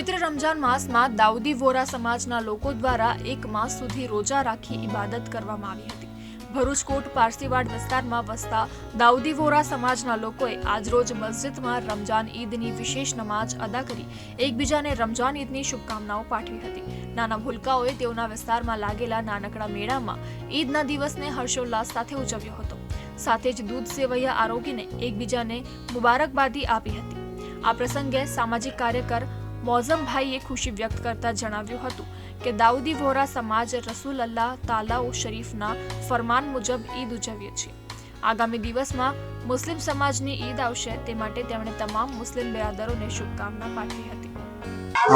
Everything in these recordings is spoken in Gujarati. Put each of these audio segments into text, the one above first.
પવિત્ર રમજાન માસમાં દાઉદી વોરા સમાજના લોકો દ્વારા એક માસ સુધી રોજા રાખી ઇબાદત કરવામાં આવી હતી. ભરૂચ કોટ પારસીવાડ વિસ્તારમાં વસતા દાઉદી વોરા સમાજના લોકોએ આજરોજ મસ્જિદમાં રમજાન ઈદની વિશેષ નમાજ અદા કરી, એકબીજાને રમજાન ઈદની શુભકામનાઓ પાઠવી હતી. નાના ભૂલકાઓએ તેઓના વિસ્તારમાં લાગેલા નાનકડા મેળામાં ઈદના દિવસને હર્ષોલ્લાસ સાથે ઉજવ્યો હતો. સાથે જ દૂધ સેવૈયા આરોગીને એકબીજાને મુબારકબાદી આપી હતી. આ પ્રસંગે સામાજિક કાર્યકર મોઝમભાઈએ ખુશી વ્યક્ત કરતા જણાવ્યું હતું કે દાઉદી વોરા સમાજ રસૂલ અલ્લાહ તાલાઉ શરીફના ફરમાન મુજબ ઈદ ઉજવીએ છીએ. આગામી દિવસમાં મુસ્લિમ સમાજની ઈદ આવશે તે માટે તેમણે તમામ મુસ્લિમ બિરાદરોને શુભકામના પાઠવી હતી.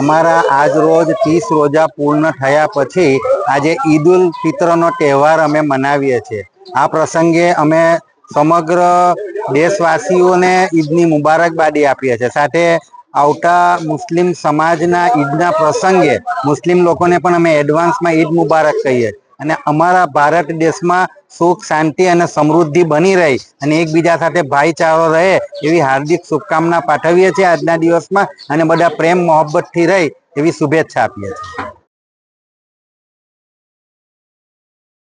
અમારા આજ રોજ ત્રીસ રોજા પૂર્ણ થયા પછી આજે ઈદ ઉલ ફિત્રનો તહેવાર અમે મનાવીએ છીએ. આ પ્રસંગે અમે સમગ્ર દેશવાસીઓને ઈદની મુબારકબાદી આપીએ છીએ. સાથે આવતા મુસ્લિમ સમાજના ઈદના પ્રસંગે મુસ્લિમ લોકોને પણ અમે એડવાન્સમાં ઈદ મુબારક કહીએ. અને અમારા ભારત દેશમાં સુખ, શાંતિ અને સમૃદ્ધિ બની રહી અને એકબીજા સાથે ભાઈચારો રહે એવી હાર્દિક શુભકામના પાઠવીએ છીએ આજના દિવસમાં અને બધા પ્રેમ, મોહબ્બતથી રહી એવી શુભેચ્છા આપીએ છીએ.